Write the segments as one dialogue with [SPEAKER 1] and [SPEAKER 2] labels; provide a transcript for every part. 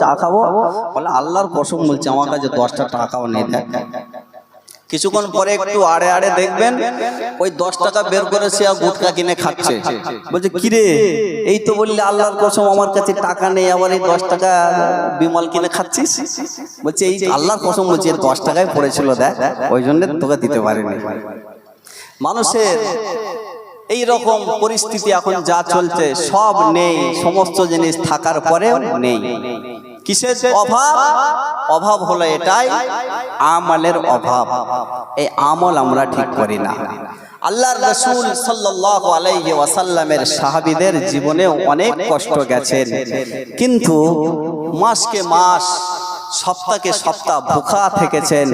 [SPEAKER 1] চা খাব? আল্লাহর কসম বলছে, আমার কাছে দশটা টাকাও নেই, দেখ। কিছুক্ষণ পরে একটু আড়ে আড়ে দেখবেন, ওই দশ টাকা বের করে সে গুটকা কিনে খাচ্ছে। বলছে, কিরে, এই তো বললি আল্লাহর কসম, আমার কাছে টাকা নেই, আবার এই দশ টাকা বিমল কিনে খাচ্ছিস? বলছে, এই আল্লাহর কসম বলছে দশ টাকায় পড়েছিল, দেখ, ওই জন্য তোকে দিতে পারিনি। মানুষের এই রকম পরিস্থিতি এখন যা চলছে, সব নেই, সমস্ত জিনিস থাকার পরেও নেই। কিসের অভাব? অভাব হলো এটাই, আমলের অভাব। এই আমল আমরা ঠিক করি না। আল্লাহর রসুল সাল্লাল্লাহু আলাইহি ওয়াসাল্লামের সাহাবীদের জীবনেও অনেক কষ্ট গেছেন কিন্তু মাসকে মাস সপ্তাহকে সপ্তাহ ভুখা থেকেছেন,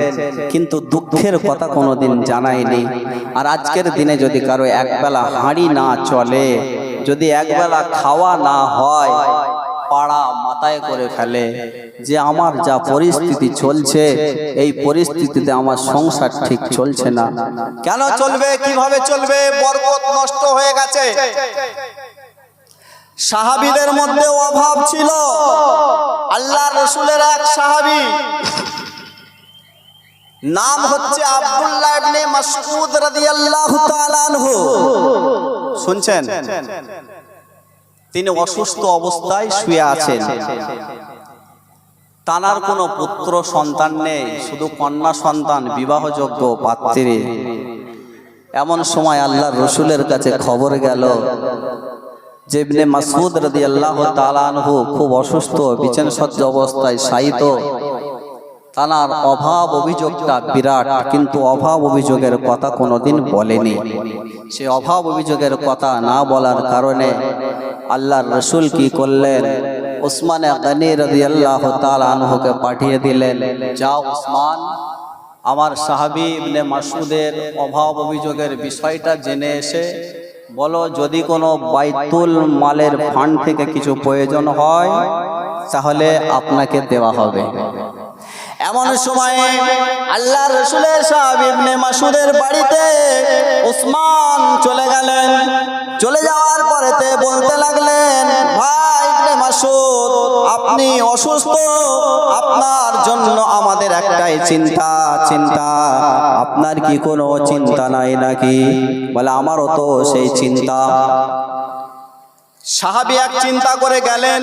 [SPEAKER 1] কিন্তু দুঃখের কথা কোনোদিন জানায়নি। আর আজকের দিনে যদি কারও একবেলা হাঁড়ি না চলে, যদি একবেলা খাওয়া না হয়, পাড়া মাথায় করে ফেলে যে আমার যা পরিস্থিতি চলছে, এই পরিস্থিতিতে আমার সংসার ঠিক চলছে না। কেন চলবে? কীভাবে চলবে? বরকত নষ্ট হয়ে গেছে। সাহাবিদের মধ্যে অভাব ছিল। আল্লাহ রসুলের এক সাহাবি। নাম হচ্ছে আব্দুল্লাহ ইবনে মাসউদ রাদিয়াল্লাহু তাআলা আনহু। শুনছেন? তিনি অসুস্থ অবস্থায় শুয়ে আছেন। তানার কোনো পুত্র সন্তান নেই শুধু কন্যা সন্তান বিবাহযোগ্য পাত্রী। এমন সময় আল্লাহ রসুলের কাছে খবর গেল যে ইবনে মাসুদ রাদি আল্লাহ তালানহু খুব অসুস্থ বিছান সজ্জ অবস্থায় শায়িত। তানার অভাব অভিযোগটা বিরাট কিন্তু অভাব অভিযোগের কথা কোনোদিন বলেনি। সে অভাব অভিযোগের কথা না বলার কারণে আল্লাহর রসুল কি করলেন? ওসমান গনি রদি আল্লাহ তালানহুকে পাঠিয়ে দিলেন। যাও ওসমান আমার সাহাবি ইবনে মাসুদের অভাব অভিযোগের বিষয়টা জেনে এসে বলো যদি কোনো বাইতুল মালের ফান্ড থেকে কিছু প্রয়োজন হয় তাহলে আপনাকে দেওয়া হবে। এমন সময়ে আল্লাহ রসুলের সাহাব ইবনে মাসুদের বাড়িতে উসমান চলে গেলেন। চলে যাওয়ার পরেতে বলতে লাগলেন ভাই ইবনে মাসুদ আপনি অসুস্থ আপনার জন্য আমাদের একটাই চিন্তা চিন্তা আপনার কি কোনো চিন্তা নাই নাকি? বলে আমারও তো সেই চিন্তা। সাহাবি এক চিন্তা করে গেলেন,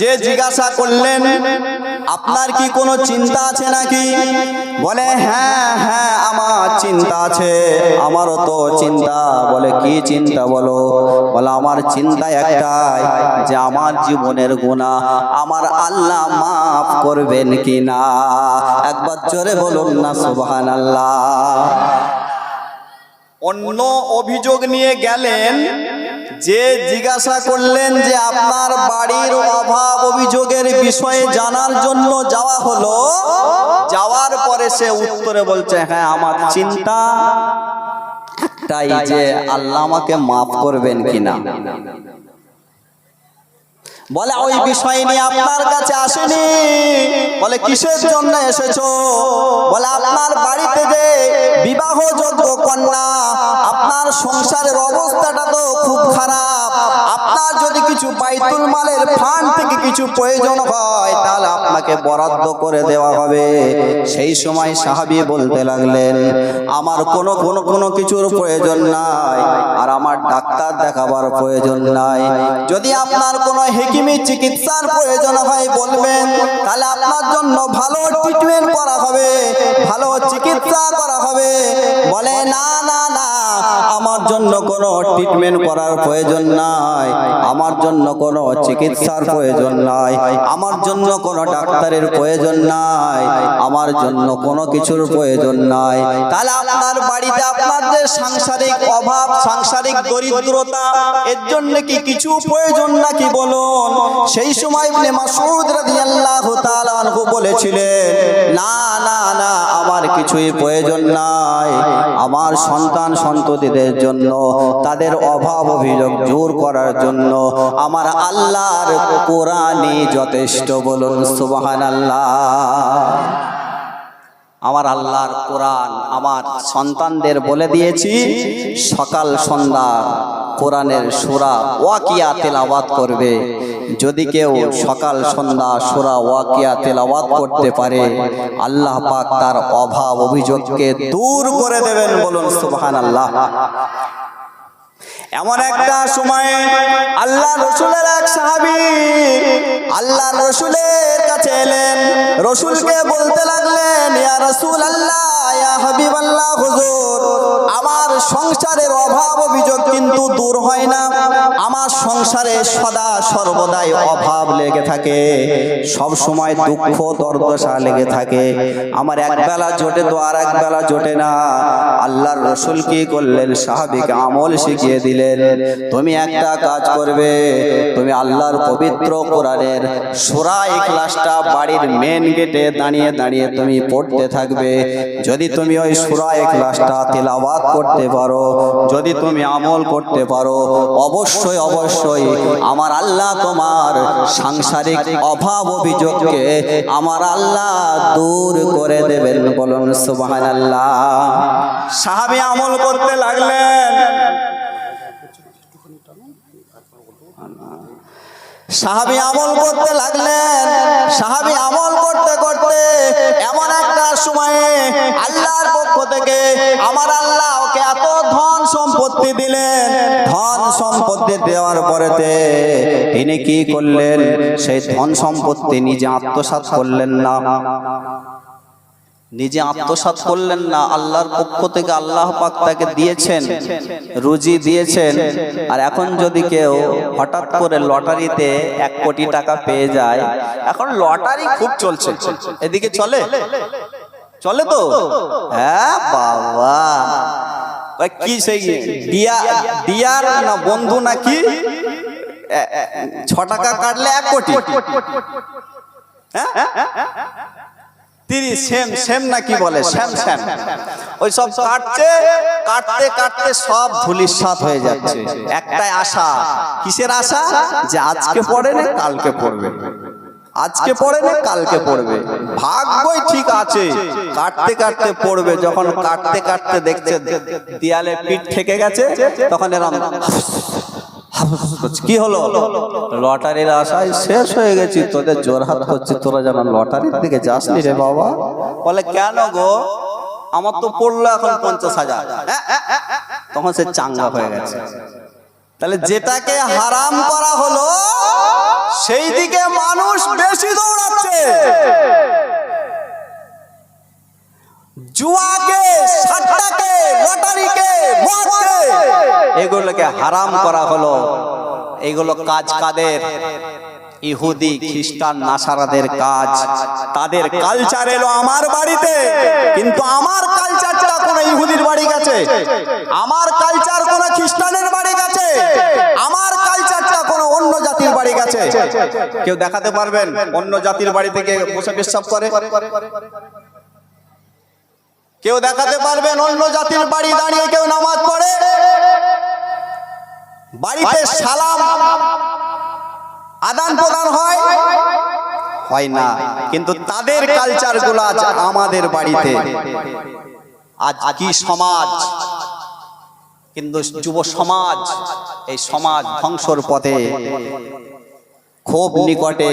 [SPEAKER 1] যে জিজ্ঞাসা করলেন, আপনার কি কোনো চিন্তা আছে নাকি? বলে হ্যাঁ হ্যাঁ আমার চিন্তা আছে, আমারও তো চিন্তা। বলে, কি চিন্তা বলো? বলে, আমার চিন্তা একটাই যে আমার জীবনের গুণা আমার আল্লাহ মাফ করবেন কি না? একবার জোরে বলুন না সুবহান আল্লাহ অন্য অভিযোগ নিয়ে গেলেন যে জিজ্ঞাসা করলেন যে আপনার বাড়ির অভাব অভিযোগের বিষয়ে জানার জন্য যাওয়া হলো, যাওয়ার পরে সে উত্তরে বলছে হ্যাঁ আমার চিন্তা তাই যে আল্লাহ আমাকে মাফ করবেন কিনা? বলে ওই বিষয় নিয়ে আপনার কাছে আসেনি। বলে কিসের জন্য এসেছ? বলে আপনার বাড়িতে যে বিবাহযোগ্য কন্যা আপনার সংসারের অবস্থাটা তো খুব খারাপ। আপনার যদি কিছু বাইতুল মালের ফান্ড থেকে কিছু প্রয়োজন হয়, তাহলে আপনাকে বরাদ্দ করে দেওয়া হবে। সেই সময় সাহাবি বলতে লাগলেন, আমার কোনো কোনো কোনো কিছুর প্রয়োজন নাই, আর আমার ডাক্তার দেখাবার প্রয়োজন নাই। যদি আপনার কোনো হেকিমি চিকিৎসার প্রয়োজন হয় বলবেন, তাহলে আপনার জন্য ভালো ট্রিটমেন্ট করা হবে, ভালো চিকিৎসা করা হবে। বলে, না না না আমার জন্য কোনো ট্রিটমেন্ট করার প্রয়োজন নাই। আমার জন্য কোনো চিকিৎসার প্রয়োজন নাই। আমার জন্য কোনো ডাক্তারের প্রয়োজন নাই। আমার জন্য কোনো কিছুর প্রয়োজন নাই। তাহলে আপনার বাড়িতে আপনার যে সাংসারিক অভাব, সাংসারিক দরিদ্রতা, এর জন্য কি কিছু প্রয়োজন নাকি বলুন? সেই সময় মাসউদ রাদিয়াল্লাহু তাআলা বলেছিলেন, না না না আমার কিছুই প্রয়োজন নাই। আমার সন্তান সন্ততিদের জন্য, তাদের অভাব অভিযোগ জোর করার জন্য আমার আল্লাহর কোরআনই যথেষ্ট বলুন, সুবহানাল্লাহ। আমার আল্লাহর কোরআন আমার সন্তানদের বলে দিয়েছি, সকাল, সন্ধ্যা কোরআনের সুরা ওয়াকিয়া তেলাওয়াত করবে। যদি কেউ সকাল, সন্ধ্যা সুরা ওয়াকিয়া তেলাওয়াত করতে পারে, আল্লাহ পাক তার অভাব অভিযোগকে দূর করে দেবেন বলুন সুবহান আল্লাহ এমন একটা সময়ে আল্লাহ রসুলের এক সাহাবি আল্লাহ রসুলের কাছে এলেন রসুলকে বলতে লাগলেন ইয়া রসুল আল্লাহ আমার সংসারের অভাব অভিযোগ কিন্তু দূর হয় না। আমার সংসারে সদা সর্বদাই অভাব লেগে থাকে। সব সময় দুঃখ, দর্দশা লেগে থাকে। আমার জোটে তো আর জোটে না। আল্লাহর রসুল কি করলেন? সাহাবিকে আমল শিখিয়ে দিলেন। তুমি একটা কাজ করবে, তুমি আল্লাহর পবিত্র কোরআনের সূরা ইখলাসটা বাড়ির মেন গেটে দাঁড়িয়ে দাঁড়িয়ে তুমি পড়তে থাকবে। যদি তুমি ওই সুরা এক লাশটা তেলাওয়াত করতে পারো, যদি তুমি আমল করতে পারো, অবশ্যই অবশ্যই আমার আল্লাহ তোমার সাংসারিক অভাব অভিযোগকে আমার আল্লাহ দূর করে দেবেন। বলুন সুবাহ আল্লাহ সাহাবি আমল করতে লাগলেন। সাহাবি আমল করতে লাগলেন। সাহাবি আমল করতে করতে এমন একটা সময়ে আল্লাহর পক্ষ থেকে আমার আল্লাহ ওকে এত ধন সম্পত্তি দিলেন। ধন সম্পত্তি দেওয়ার পরেতে তিনি কি করলেন? সেই ধন সম্পত্তি নিজে আত্মসাত করলেন না। নিজে আত্মসাৎ করলেন না, আল্লাহর পক্ষ থেকে আল্লাহ পাক তাকে দিয়েছেন, রুজি দিয়েছেন। আর এখন যদি কেউ হঠাৎ করে লটারিতে এক কোটি টাকা পেয়ে যায়, এখন লটারি খুব চলছে। এদিকে চলে? চলে তো? হ্যাঁ বাবা। কি সেই দিয়া দিয়ার না বন্ধু নাকি ছ টাকা কাটলে এক কোটি। হ্যাঁ? সেম সেম না কি বলে? শ্যাম শ্যাম ওই সব কাটছে কাটতে কাটতে সব হয়ে যাচ্ছে। একটাই আশা কিসের আশা? যে আজকে পড়ে না কালকে পড়বে। আজকে পড়ে না কালকে পড়বে। ভাগ্যই ঠিক আছে। কাটতে কাটতে পড়বে। যখন কাটতে কাটতে দেখছে দেয়ালে পিঠ থেকে গেছে তখন এরম কি হলো? লটারির আশায় শেষ হয়ে গেছি, তোদের জোর হাত হচ্ছে তোরা যেন লটারির দিকে যাসনি রে বাবা। বলে, কেন গো? আমার তো পড়ল এখন পঞ্চাশ হাজার। তখন সে চাঙ্গা হয়ে গেছে। তাহলে যেটাকে হারাম করা হলো সেই দিকে মানুষ বেশি দৌড়াচ্ছে। জুয়াকে এগুলোকে হারাম করা হলো। এগুলো কাজ কাদের? ইহুদি, খ্রিস্টান, নাসারাদের কাজ। তাদের কালচার এলো আমার বাড়িতে। কিন্তু আমার কালচারটা কোন ইহুদির বাড়ি গেছে। আমার কালচার কোন খ্রিস্টানের বাড়ি গেছে। আমার কালচারটা কোন অন্য জাতির বাড়ি গেছে। কেউ দেখাতে পারবেন? অন্য জাতির বাড়ি থেকে বসে পেশাব করে? কেউ দেখাতে পারবেন? অন্য জাতির বাড়ি দাঁড়িয়ে কেউ নামাজ পড়ে? বাড়িতে সালাম আদান প্রদান হয়? হয় না। কিন্তু তাদের কালচারগুলো আজ আমাদের বাড়িতে। আজ কি সমাজ? কিন্তু যুব সমাজ এই সমাজ ধ্বংসর পথে খুব নিকটে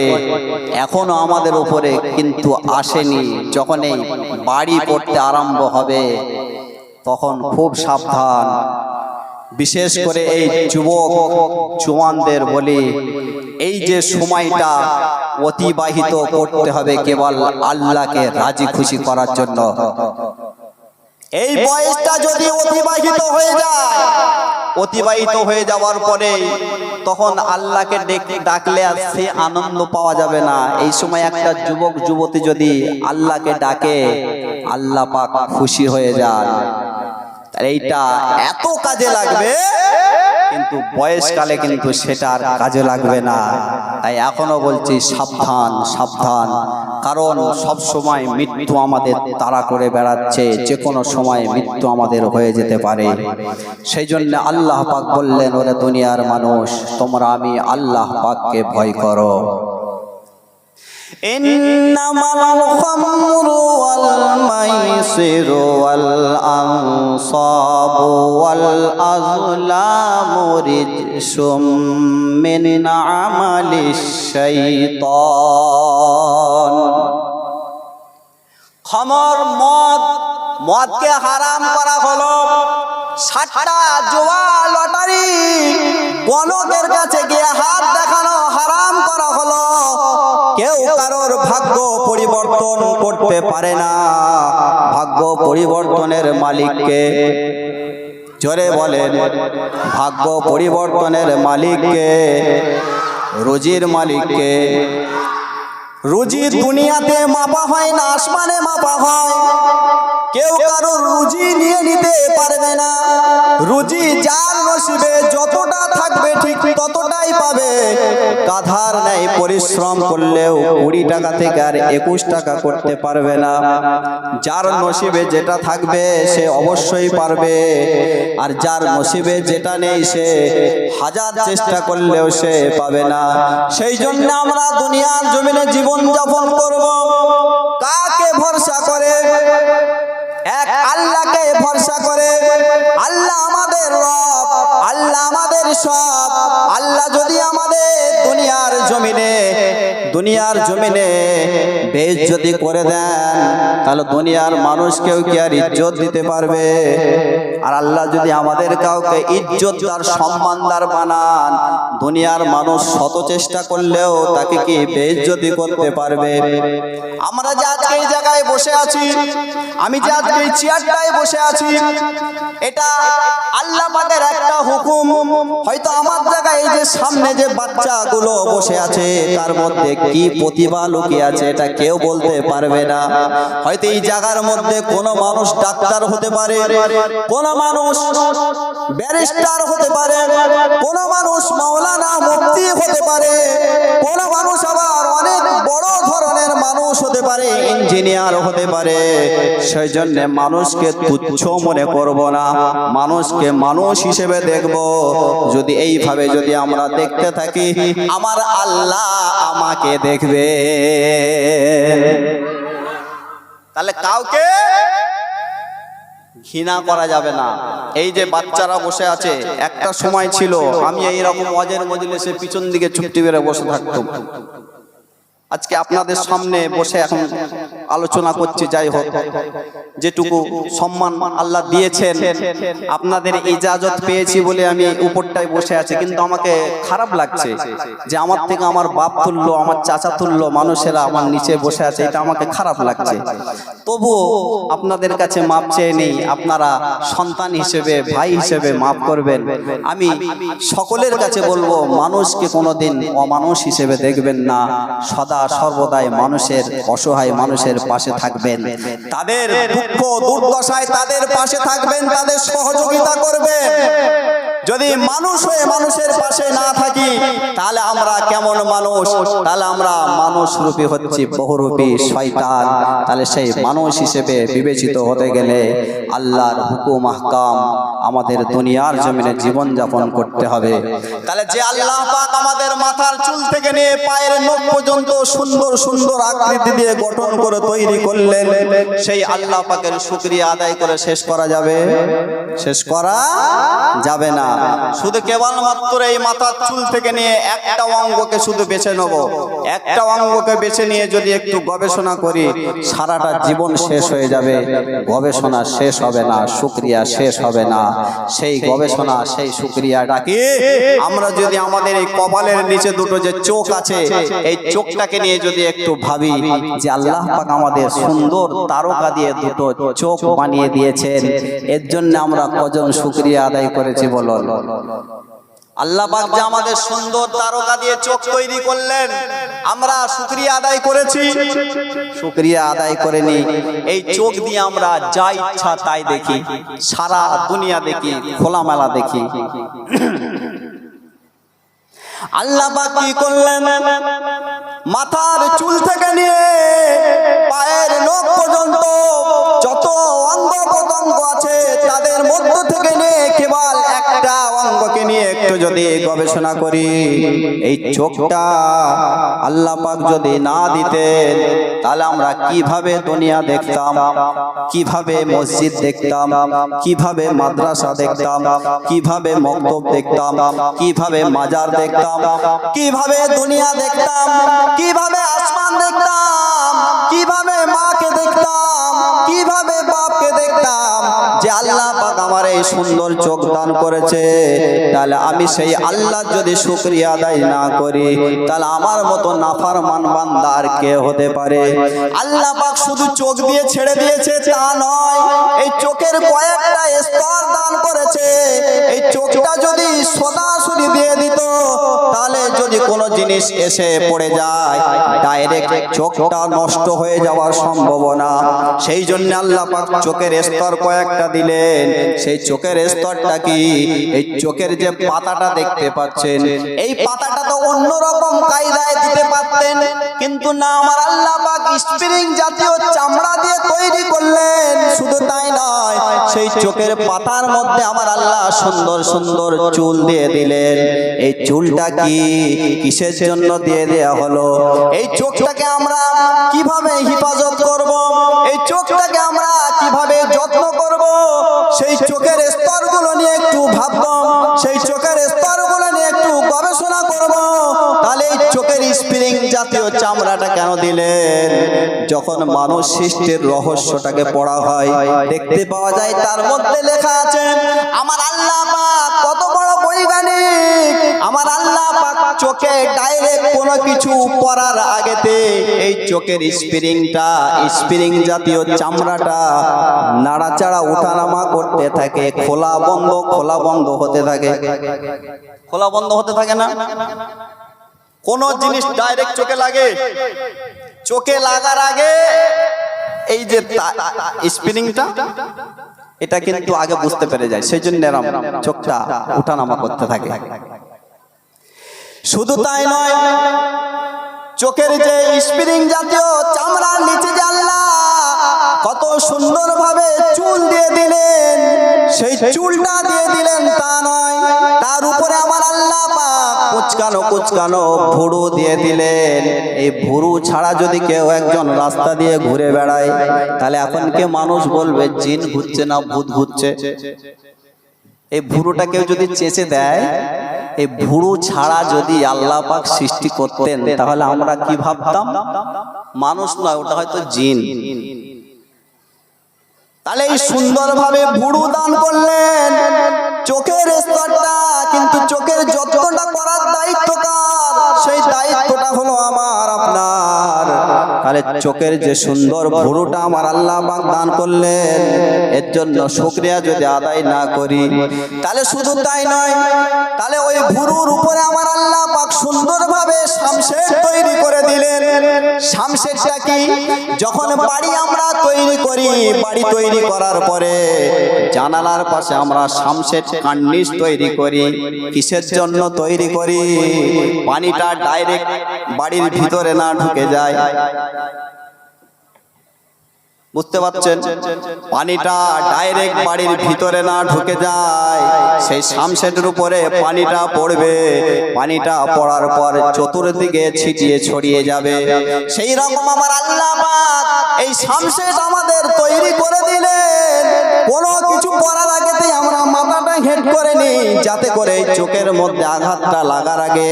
[SPEAKER 1] এখনও আমাদের উপরে কিন্তু আসেনি। যখন এই বাড়ি পড়তে আরম্ভ হবে তখন খুব সাবধান। বিশেষ করে এই যুবক জোয়ানদের বলি এই যে সময়টা অতিবাহিত করতে হবে কেবল আল্লাহকে রাজি খুশি করার জন্য। এই বয়সটা যদি অতিবাহিত হয়ে যায় অতিবাহিত হয়ে যাওয়ার পরে তখন আল্লাহকে ডেকে ডাকলে আর সে আনন্দ পাওয়া যাবে না। এই সময় একটা যুবক যুবতী যদি আল্লাহকে ডাকে আল্লাহ পাক খুশি হয়ে যান তাহলে এইটা এত কাজে লাগবে কিন্তু বয়সকালে কিন্তু সেটা আর কাজে লাগবে না। তাই এখনও বলছি সাবধান সাবধান কারণ সব সময় মৃত্যু আমাদের তাড়া করে বেড়াচ্ছে যে কোনো সময় মৃত্যু আমাদের হয়ে যেতে পারে। সেই জন্য আল্লাহ পাক বললেন ওরে দুনিয়ার মানুষ তোমরা আমি আল্লাহ পাককে ভয় করো। إنما الخمر والميسر والأنصاب والأزلام رجس من عمل الشيطان খমর মদ মদকে হারাম করা হলো সাতটা জোয়া লটারি গণকের কাছে গিয়ে হাত দেখানো হারাম করা হলো কেউ কারোর ভাগ্য পরিবর্তন করতে পারে না। ভাগ্য পরিবর্তনের মালিককে জোরে বলেন ভাগ্য পরিবর্তনের মালিককে রুজির মালিককে রুজি দুনিয়াতে মাপা হয় না, আসমানে মাপা হয়। কেউ কারোর রুজি নিয়ে নিতে পারবে না। রুজি যার নসিবে যতটা থাকবে ঠিক ততটাই পাবে। গাধার নেই পরিশ্রম করলেও কুড়ি টাকা থেকে আর একুশ টাকা করতে পারবে না। যার নসিবে যেটা থাকবে সে অবশ্যই পারবে। আর যার নসিবে যেটা নেই সে হাজার চেষ্টা করলেও সে পাবে না। সেই জন্য আমরা দুনিয়ার জমিনে জীবন যাপন করব? কাকে ভরসা করে? এক আল্লাহকে ভরসা করে। আল্লাহ আমাদের রব, আল্লাহ আমাদের সব। আল্লাহ যদি আমাদের দুনিয়ার জমিনে দুনিয়ার জমিনে বেশ যদি করে দেন, তাহলে দুনিয়ার মানুষকেও কি আর ইজ্জত দিতে পারবে? আর আল্লাহ যদি আমাদের কাউকে ইজ্জতদার সম্মানদার বানান দুনিয়ার মানুষ শত চেষ্টা করলেও তাকে কি বেইজ্জতি করতে পারবে? আমরা যে আজকে এই জায়গায় বসে আছি আমি যে আজকে এই চেয়ারটায় বসে আছি এটা আল্লাহ পাকের একটা হুকুম। হয়তো আমার জায়গায় এই যে সামনে যে বাচ্চাগুলো বসে আছে তার মধ্যে কি প্রতিভা লুকিয়ে আছে এটা কেউ বলতে পারবে না। হয়তো এই জায়গার মধ্যে কোনো মানুষ ডাক্তার হতে পারে কোন মানুষ ব্যারিস্টার হতে পারে, কোন মানুষ মাওলানা মুফতি হতে পারে, কোন মানুষ আবার অনেক বড় ধরনের মানুষ হতে পারে, ইঞ্জিনিয়ার হতে পারে। সেই জন্য মানুষকে তুচ্ছ মনে করব না, মানুষকে মানুষ হিসেবে দেখব। যদি এইভাবে যদি আমরা দেখতে থাকি, আমার আল্লাহ আমাকে দেখবে। তাহলে কাউকে ঘৃণা করা যাবে না। এই যে বাচ্চারা বসে আছে, একটা সময় ছিল, আমি এই রকম অজের মজলিসে পিছন দিকে চুপটি বেড়ে বসে থাকতাম। আজকে আপনাদের সামনে বসে এখন আলোচনা করছি, যাই হোক। যেটুকু সম্মান আল্লাহ দিয়েছেন, আপনাদের ইজাজত পেয়েছি বলে আমি উপরটায় বসে আছি, কিন্তু আমাকে খারাপ লাগছে যে আমার থেকে আমার বাপ তুললো আমার চাচা তুললো মানুষেরা আমার নিচে বসে আছে, এটা আমাকে খারাপ লাগছে। তবুও আপনাদের কাছে মাপ চেয়ে নেই, আপনারা সন্তান হিসেবে, ভাই হিসেবে মাপ করবেন। আমি সকলের কাছে বলব, মানুষকে কোনোদিন অমানুষ হিসেবে দেখবেন না, সদা সর্বদাই মানুষের অসহায় মানুষের পাশে থাকবেন। তাদের দুঃখ দুর্দশায় তাদের পাশে থাকবেন তাদের সহযোগিতা করবেন। যদি মানুষ হয়ে মানুষের পাশে না থাকি তাহলে আমরা কেমন মানুষ? তাহলে আমরা মানুষ রূপী হচ্ছি বহুরূপী শয়তান। তাহলে সেই মানুষ হিসেবে বিবেচিত হতে গেলে আল্লাহর হুকুম আহকাম আমাদের দুনিয়ার জমিনে জীবন যাপন করতে হবে। তাহলে যে আল্লাহ পাক আমাদের মাথার চুল থেকে নিয়ে পায়ের নখ পর্যন্ত সুন্দর সুন্দর আকৃতি দিয়ে গঠন করে তৈরি করলেন সেই আল্লাহ পাকের শুকরিয়া আদায় করে শেষ করা যাবে? শেষ করা যাবে না। শুধু কেবলমাত্র এই মাথার চুল থেকে নিয়ে একটা অঙ্গকে শুধু বেছে নেব। একটা অঙ্গকে বেছে নিয়ে যদি একটু গবেষণা করি, সারাটা জীবন শেষ হয়ে যাবে। গবেষণা শেষ হবে না শুক্রিয়া শেষ হবে না। সেই গবেষণা, সেই শুক্রিয়াটাকে আমরা যদি আমাদের এই কপালের নিচে দুটো যে চোখ আছে, এই চোখটাকে নিয়ে যদি একটু ভাবি যে আল্লাহ পাক আমাদের সুন্দর তারকা দিয়ে দুটো চোখ বানিয়ে দিয়েছেন, এর জন্য আমরা কজন শুক্রিয়া আদায় করেছি বলুন? আল্লাহ যে আমাদের সুন্দর তারকা দিয়ে চোখ তৈরি করলেন, আমরা শুক্রিয়া আদায় করেছি। শুক্রিয়া আদায় করেনি এই চোখ দিয়ে আমরা যা ইচ্ছা তাই দেখি। সারা দুনিয়া দেখি, খোলামেলা দেখি। আল্লাহ কি করলেন? মাথার চুল থেকে নিয়ে পায়ের নখ পর্যন্ত একটা যদি গবেষণা করি, এই চোখটা আল্লাহ পাক যদি না দিতেন, তাহলে আমরা কীভাবে দুনিয়া দেখতাম, কীভাবে মসজিদ দেখতাম, কীভাবে মাদ্রাসা দেখতাম, কীভাবে মক্তব দেখতাম, কীভাবে মাজার দেখতাম, কীভাবে দুনিয়া দেখতাম, কীভাবে আসমান দেখতাম, কীভাবে মাকে দেখতাম, কীভাবে বাপকে দেখতাম যে আল্লাহ পাক আমার এই সুন্দর চোখ দান করেছে, তাহলে আমি সেই আল্লাহ যদি শুকরিয়া আদায় না করি, তাহলে আমার মতো নাফারমান বান্দা আর কে হতে পারে? আল্লাহ পাক শুধু চোখ দিয়ে ছেড়ে দিয়েছে, তা নয়, এই চোখের কয়েকটা স্তর দান করেছে। এই চোখটা যদি সদাসুরি দিয়ে দিত জিনিস এসে পড়ে যায় ডাইরেক্ট চোখটা নষ্ট হয়ে যাওয়ার সম্ভাবনা। সেই জন্য আল্লাহ পাক চোখের স্তর কয়েকটা দিলেন। সেই চোখের স্তরটা কি? এই চোখের যে পাতাটা দেখতে পাচ্ছেন, এই পাতাটা তো অন্যরকম কায়দায় দিতে পারতেন, কিন্তু না, আমার আল্লাহ পাক স্প্রিং জাতীয় চামড়া দিয়ে তৈরি করলেন। শুধু তাই নয়, সেই চোখের পাতার মধ্যে আমার আল্লাহ সুন্দর সুন্দর চুল দিয়ে দিলেন। এই চুলটা কি? কিসের জন্য দিয়ে হলো। এই চোখটাকে আমরা কীভাবে হেফাজত করব? এই চোখটাকে আমরা কীভাবে যত্ন করব? সেই চোখের স্তরগুলো নিয়ে একটু সেই চোখের স্তরগুলো নিয়ে একটু গবেষণা করব। তাহলে এই চোখের স্প্রিং জাতীয় চামড়াটা কেন দিলেন? যখন মানুষ সৃষ্টির রহস্যটাকে পড়া হয়, দেখতে পাওয়া যায়, তার মধ্যে লেখা আছে, আমার আল্লাহ কত আমার আল্লাহ চোখে ডাইরেক্ট কোনো কিছু পড়ার আগেতে এই চোখের স্প্রিংটা, স্প্রিং জাতীয় চামড়াটা নাড়াচাড়া, উঠানামা করতে থাকে, খোলা বন্ধ খোলা বন্ধ হতে থাকে। খোলা বন্ধ হতে থাকে না? কোন জিনিস ডাইরেক্ট চোখে লাগে? চোখে লাগার আগে এই যে স্পিনিংটা এটা কিন্তু আগে বুঝতে পেরে যায় সেই জন্য চোখটা উঠানামা করতে থাকে। শুধু তাই নয়, চোখের যে স্প্রিং জাতীয় চামড়ার নিচে জানলা কত সুন্দরভাবে চুল দিয়ে দিলেন, সেই চুলটা দিয়ে দিলেন তা নয়। কুচকানো কুচকানো ভুরু দিয়ে দিলেন। এই ভুরু ছাড়া যদি কেউ একজন রাস্তা দিয়ে ঘুরে বেড়ায়, তাহলে এখন কে মানুষ বলবে, জিন ঘুরছে না ভূত ঘুরছে? এই ভুরুটা কেউ যদি চেঁচে দেয়, এই ভুরু ছাড়া যদি আল্লাহ পাক সৃষ্টি করতেন, তাহলে আমরা কি ভাবতাম? মানুষ নয়, ওটা হয়তো জিন। তাহলে এই সুন্দরভাবে ভুরু দান করলেন। চোখের স্তরটা কিন্তু চোখের যত্নটা করার দায়িত্ব কার সেই দায়িত্বটা হলো আমার। আপনার। তাহলে চোখের যে সুন্দর ভুরুটা আমার আল্লাহ পাক দান করলেন এর জন্য শুকরিয়া যদি আদায় না করি তাহলে শুধু তাই নয় তাহলে ওই ভুরুর উপরে আমার আল্লাহ পাক সুন্দরভাবে শামশের তৈরি করে দিলেন। শামশেরটা কি? যখন বাড়ি আমরা তৈরি করি বাড়ি তৈরি করার পরে জানালার পাশে আমরা শামশের কান্নিস তৈরি করি কিসের জন্য তৈরি করি? পানিটা ডাইরেক্ট বাড়ির ভিতরে না ঢুকে যায়। বুঝতে পারছেন? পানিটা ডাইরেক্ট বাড়ির ভিতরে না ঢুকে যায়, সেই সামসেটের উপরে পানিটা পড়বে। পানিটা পড়ার পর চতুর্দিকে ছিটিয়ে ছড়িয়ে যাবে। সেই রকম আমার আল্লাহ এই সামসেট আমাদের তৈরি করে দিলেন। কোনো কিছু করার আগেতেই আমরা হেড করে নিই যাতে করে চোখের মধ্যে আঘাতটা লাগার আগে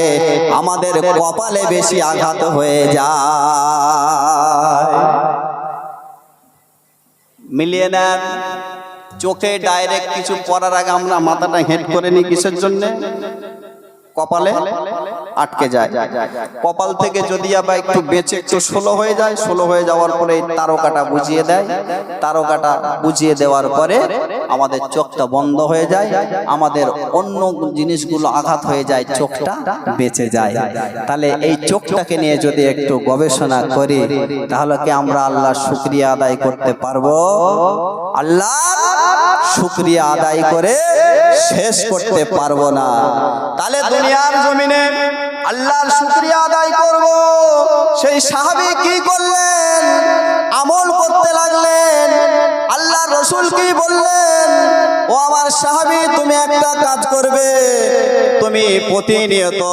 [SPEAKER 1] আমাদের কপালে বেশি আঘাত হয়ে যায়। মিলিয়ে নেন। চোখে ডাইরেক্ট কিছু পড়ার আগে আমরা মাথাটা হেড করে নিই কিসের জন্য? কপালে? আটকে যায়। কপাল থেকে যদি আবার একটু বেঁচে একটু ষোলো হয়ে যায়, ষোলো হয়ে যাওয়ার পরে তারকাটা বুঝিয়ে দেয়। তারকাটা বুঝিয়ে দেওয়ার পরে আমাদের চোখটা বন্ধ হয়ে যায়, আমাদের অন্য জিনিসগুলো আঘাত হয়ে যায়, চোখটা বেঁচে যায়। তাহলে এই চোখটাকে নিয়ে যদি একটু গবেষণা করি, তাহলে কি আমরা আল্লাহ শুক্রিয়া আদায় করতে পারব? আল্লাহ শুক্রিয়া আদায় করে শেষ করতে পারব না। তাহলে দুনিয়ার জমিনে আল্লাহর শুক্রিয়া আদায় করব। সেই সাহাবি কি করলেন? আমল করতে লাগলেন। আল্লাহ রসুল কি বললেন? ও আমার সাহাবি, তুমি একটা কাজ করবে। তুমি প্রতিনিয়ত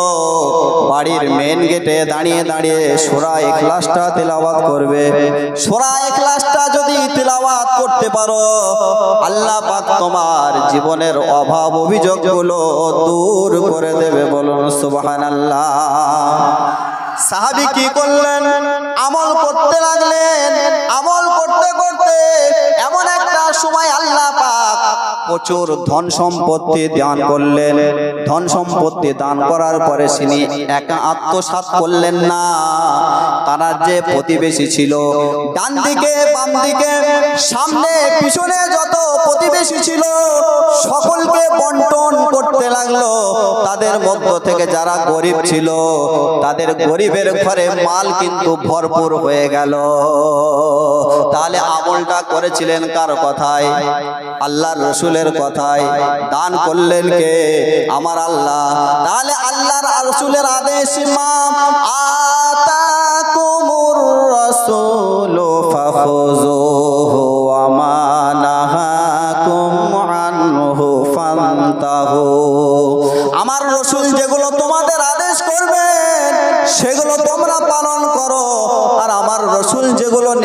[SPEAKER 1] বাড়ির মেন গেটে দাঁড়িয়ে দাঁড়িয়ে সোরা এখলাসটা তেলাওয়াত করবে। সোরা এখলাসটা যদি তেলাওয়াত করতে পারো, আল্লাহ পাক তোমার জীবনের অভাব অভিযোগগুলো দূর করে দেবে বলুন সুবহানাল্লাহ। সাহাবি কি করলেন? আমল করতে লাগলেন প্রচুর ধন সম্পত্তি দান করলেন। ধন সম্পত্তি দান করার পরে তিনি একা আত্মসাৎ করলেন না। তারা যে প্রতিবেশী ছিল ডান দিকে বাম দিকে সামনে, পিছনে যত প্রতিবেশী ছিল, সকলকে বন্টন করতে লাগল। তাদের মধ্য থেকে যারা গরিব ছিল, তাদের গরিবের ঘরে মাল কিন্তু ভরপুর হয়ে গেল। তাহলে আমলটা করেছিলেন কার কথায়? আল্লাহর রসুলের কথায়। দান করলেন কে? আমার আল্লাহ। তাহলে আল্লাহর রসুলের আদেশ ইমাম। রাসূল ফাখুযুহু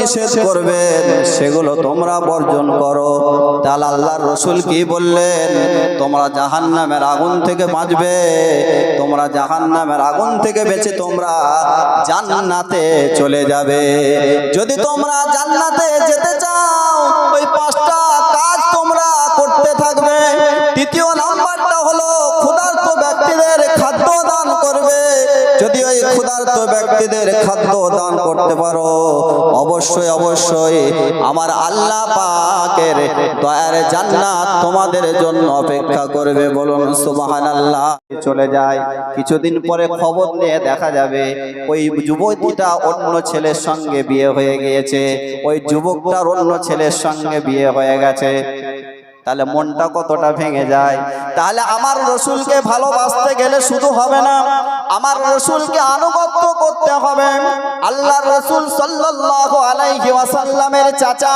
[SPEAKER 1] নিষেধ করবেন সেগুলো তোমরা বর্জন করো। তাহলে আল্লাহর রসুল কি বললেন? তোমরা জাহান্নামের আগুন থেকে বাঁচবে। তোমরা জাহান্নামের আগুন থেকে বেঁচে তোমরা জান্নাতে চলে যাবে। যদি তোমরা জান্নাতে যেতে চাও ওই পাঁচটা কাজ তোমরা করতে থাকবে। তৃতীয় নাম্বারটা হলো ক্ষুধার্ত ব্যক্তিদের যদি ওই ক্ষুধার্ত ব্যক্তিদের খাদ্য দান করতে পারো, অবশ্যই অবশ্যই আমার আল্লাহ পাকের দয়ার জান্নাত তোমাদের জন্য অপেক্ষা করবে। বলুন, সুবহানাল্লাহ। চলে যায়। কিছুদিন পরে খবর নিয়ে দেখা যাবে, ওই যুবতীটা অন্য ছেলের সঙ্গে বিয়ে হয়ে গিয়েছে। ওই যুবকটার অন্য ছেলের সঙ্গে বিয়ে হয়ে গেছে। তাহলে মনটা কতটা ভেঙে যায়? তাহলে আমার রসুলকে ভালোবাসতে গেলে শুধু হবে না আমার রসুলকে আনুগত্য করতে হবে। আল্লাহর রসুল সাল্লাল্লাহু আলাইহি ওয়াসাল্লামের চাচা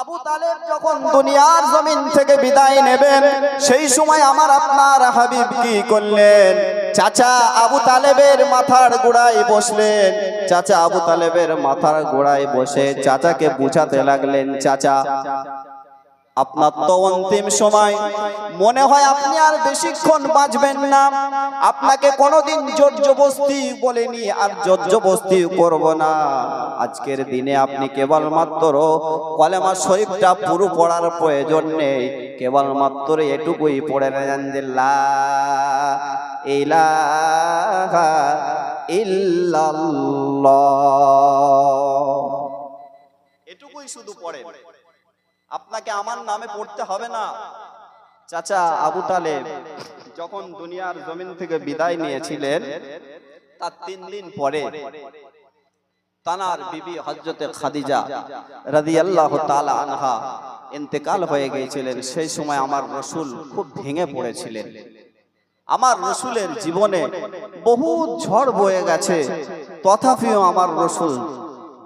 [SPEAKER 1] আবু তালেব যখন দুনিয়ার জমিন থেকে বিদায় নেবেন সেই সময় আমার আপনার হাবিব কি করলেন? চাচা আবু তালেবের মাথার গোড়ায় বসলেন। চাচা আবু তালেবের মাথার গোড়ায় বসে চাচাকে বুঝাতে লাগলেন চাচা। আপনার তো অন্তিম সময়। মনে হয় আপনি আর বেশিক্ষণ বাঁচবেন না। আপনাকে কোনোদিন জর্জবস্তি বলেনি আর জর্জবস্তি করব না। আজকের দিনে আপনি কেবলমাত্র কলেমা শরীফটা পুরো পড়ার প্রয়োজন নেই। কেবলমাত্র এটুকুই পড়ে নেন যে ইলাহা ইল্লাল্লাহ। এটুকুই শুধু পড়ে আপনাকে আমার নামে পড়তে হবে না। চাচা আবু তালেব, যখন দুনিয়ার জমিন থেকে বিদায় নিয়েছিলেন, তার তিন দিন পরে তানার বিবি হজরতে খাদিজা রাদিয়াল্লাহু তাআলা আনহা ইন্তেকাল হয়ে গিয়েছিলেন। সেই সময় আমার রসুল খুব ভেঙে পড়েছিলেন। আমার রসুলের জীবনে বহু ঝড় বয়ে গেছে। তথাপিও আমার রসুল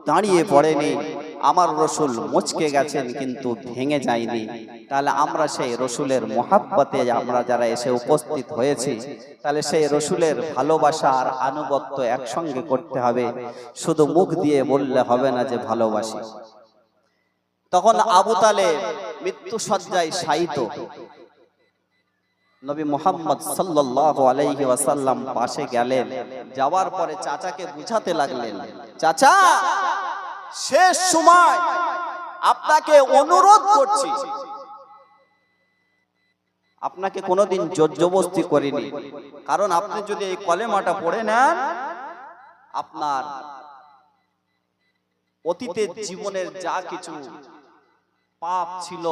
[SPEAKER 1] দাঁড়িয়ে পড়েনি। আমার রসুল মুচকে গেছেন কিন্তু ভেঙে যায়নি। তাহলে আমরা সেই রসুলের মহাব্বতে আমরা যারা এসে উপস্থিত হয়েছি, তাহলে সেই রসুলের ভালোবাসা আর আনুগত্য একসঙ্গে করতে হবে। শুধু মুখ দিয়ে বললে হবে না যে ভালোবাসি। তখন আবু তালে মৃত্যু সজ্জায় শায়িত। নবী মোহাম্মদ আলাইহি ওয়াসাল্লাম পাশে গেলেন। যাওয়ার পরে চাচাকে বুঝাতে লাগলেন, চাচা শেষ সময় আপনাকে অনুরোধ করছি। আপনাকে কোনোদিন জোরজবস্তি করিনি। কারণ আপনি যদি এই কলেমাটা পড়ে নেন, আপনার অতীতের জীবনের যা কিছু পাপ ছিল,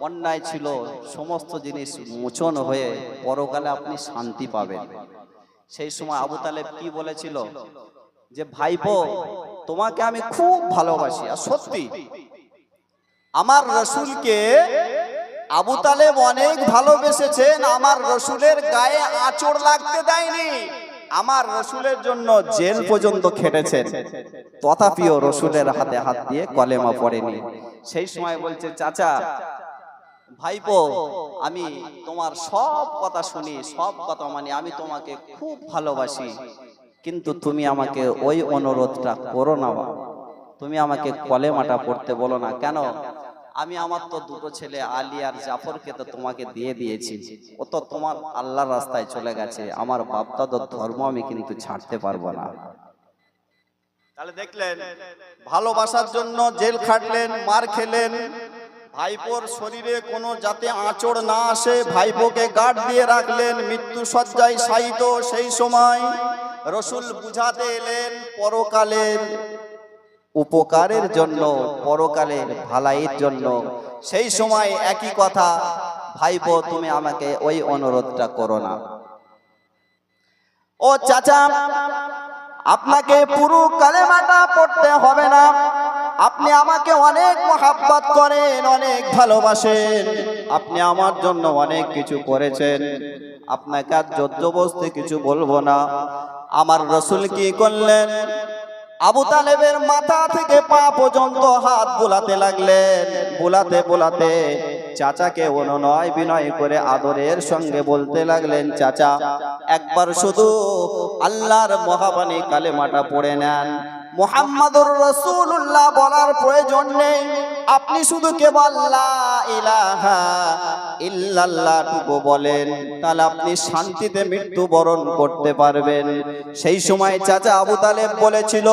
[SPEAKER 1] অন্যায় ছিল, সমস্ত জিনিস মোচন হয়ে পরকালে আপনি শান্তি পাবেন। সেই সময় আবু তালেব কি বলেছিল? যে, ভাইপো তোমাকে আমি খুব ভালোবাসি আর সত্যি আমার রসুলকে আবু তালেব অনেক ভালোবেসেছেন আমার রসুলের গায়ে আঁচড় লাগতে দেয়নি। আমার রসুলের জন্য জেল পর্যন্ত খেটেছেন। তথাপিও রসুলের হাতে হাত দিয়ে কলেমা পড়েনি। সেই সময় বলছে চাচা ভাইপো আমি তোমার সব কথা শুনি সব কথা মানি আমি তোমাকে খুব ভালোবাসি। কিন্তু তুমি আমাকে ওই অনুরোধটা করো না বাবা। তুমি আমাকে কলেমাটা পড়তে বলো না। কেন? আমি আমার তো দুটো ছেলে আলী আর জাফরকে তো তোমাকে দিয়ে দিয়েছি। ও তো তোমার আল্লাহর রাস্তায় চলে গেছে। আমার বাপদাদর ধর্ম আমি কিন্তু ছাড়তে পারব না। তাহলে দেখলেন ভালোবাসার জন্য জেল খাটলেন মার খেলেন। ভাইপোর শরীরে কোনো যাতে আঁচড় না আসে ভাইপোকে গার্ড দিয়ে রাখলেন। মৃত্যু সজ্জায় শায়িত সেই সময়। রসুল বুঝাতে এলেন, পরকালের উপকারের জন্য, পরকালের ভালাইয়ের জন্য। সেই সময় একই কথা, ভাইপো, তুমি আমাকে ওই অনুরোধটা করো না। ও চাচা, আপনাকে পুরো কালেমাটা পড়তে হবে না। আপনি আমাকে অনেক মহাব্বত করেন, অনেক ভালোবাসেন। আপনি আমার জন্য অনেক কিছু করেছেন। আপনাকে আর জোরজবস্তি কিছু বলব না। আমার রসুল কি করলেন? আবু তালেবের মাথা থেকে পা পর্যন্ত হাত বোলাতে লাগলেন। বোলাতে বোলাতে চাচাকে অনুনয় বিনয় করে আদরের সঙ্গে বলতে লাগলেন, চাচা, একবার শুধু আল্লাহর মহাবাণী কালেমাটা পড়ে নেন। মোহাম্মদুর রসুল্লাহ বলার প্রয়োজন নেই। আপনি শুধু কেবল ইলাহা ইল্লাল্লাহ টুকু বলেন, তাহলে আপনি শান্তিতে মৃত্যুবরণ করতে পারবেন। সেই সময় চাচা আবু তালেব বলেছিল,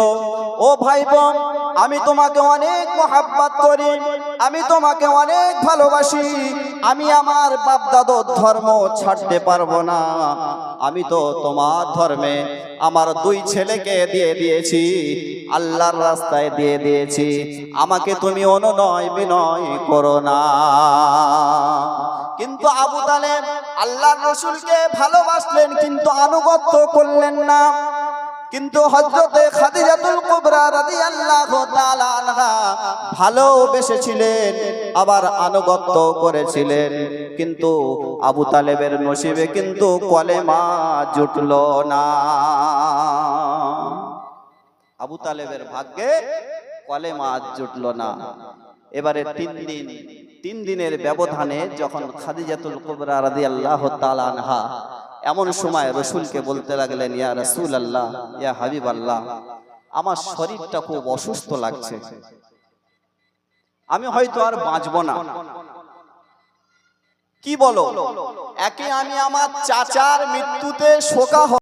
[SPEAKER 1] ও ভাই বোন আমি তোমাকে অনেক মহাব্বত করি, আমি তোমাকে অনেক ভালোবাসি, আমি আমার বাপ দাদর ধর্ম ছাড়তে পারব না। আমি তো তোমার ধর্মে আমার দুই ছেলেকে দিয়ে দিয়েছি, আল্লাহর রাস্তায় দিয়ে দিয়েছি, আমাকে তুমি অনুনয় বিনয় করো না। কিন্তু আবু তালেব আল্লাহর রসুলকে ভালোবাসলেন, কিন্তু আনুগত্য করলেন না। কিন্তু হজরতে খাদিজাতুল কুবরা রাদিয়াল্লাহু তাআলা আনহা ভালোবেসেছিলেন, আবার আনুগত্য করেছিলেন। কিন্তু আবু তালেবের নসিবে কিন্তু কলেমা জুটল না। আবু তালেবের ভাগ্যে কলেমা জুটল না। এবারে তিন দিন, তিন দিনের ব্যবধানে যখন খাদিজাতুল কুবরা রাদিয়াল্লাহু তাআলা আনহা এমন সময় রসুলকে বলতে লাগলেন ইয়া রসুল আল্লাহ ইয়া হাবিব আল্লাহ আমার শরীরটা খুব অসুস্থ লাগছে। আমি হয়তো আর বাঁচব না। কি বলো? একে আমি আমার চাচার মৃত্যুতে শোকা